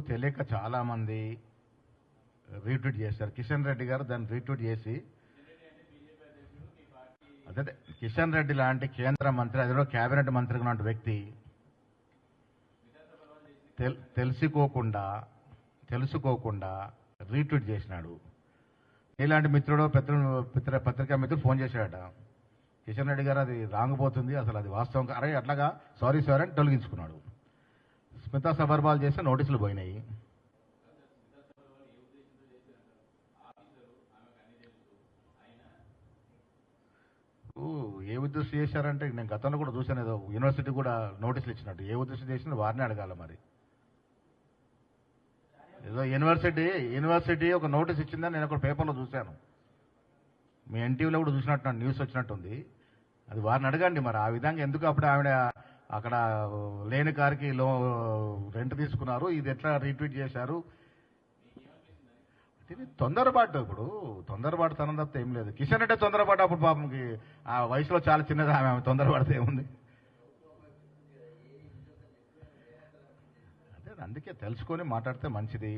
తెలియక చాలామంది రీట్వీట్ చేశారు. కిషన్ రెడ్డి గారు దాన్ని రీట్వీట్ చేసి అదే కిషన్ రెడ్డి లాంటి కేంద్ర మంత్రి అదే కేబినెట్ మంత్రి లాంటి వ్యక్తి తెల్- తెలుసుకోకుండా తెలుసుకోకుండా రీట్వీట్ చేసినాడు. ఇలాంటి మిత్రుడు పత్ర పత్ర పత్రికా మిత్రుడు ఫోన్ చేశాడట. కిషన్ రెడ్డి గారు అది రాంగ్ పోతుంది అసలు అది వాస్తవం. అరే అట్లాగా సారీ సారీ అని తొలగించుకున్నాడు. స్మితా సబర్వాల్ చేస్తే నోటీసులు పోయినాయి. ఏ ఉద్దేశం చేశారంటే నేను గతంలో కూడా చూశాను ఏదో యూనివర్సిటీ కూడా నోటీసులు ఇచ్చినట్టు. ఏ ఉద్దేశం చేసినా వారిని అడగాల మరి. ఏదో యూనివర్సిటీ యూనివర్సిటీ ఒక నోటీస్ ఇచ్చిందని నేను ఒక పేపర్లో చూశాను. మీ ఎన్టీవీలో కూడా చూసినట్టు న్యూస్ వచ్చినట్టుంది. అది వారిని అడగండి మరి. ఆ విధంగా ఎందుకు అప్పుడు ఆవిడ అక్కడ లేని కారుకి లో రెంట్ తీసుకున్నారు. ఇది ఎట్లా రీట్వీట్ చేశారు? తొందరపాటు ఇప్పుడు. తొందరపాటు తనం తప్ప ఏం లేదు. కిషన్ అంటే తొందరపాటు అప్పుడు పాపంకి ఆ వయసులో చాలా చిన్నది ఆమె. ఆమె తొందరపడితే ఏముంది? అదే అందుకే తెలుసుకొని మాట్లాడితే మంచిది.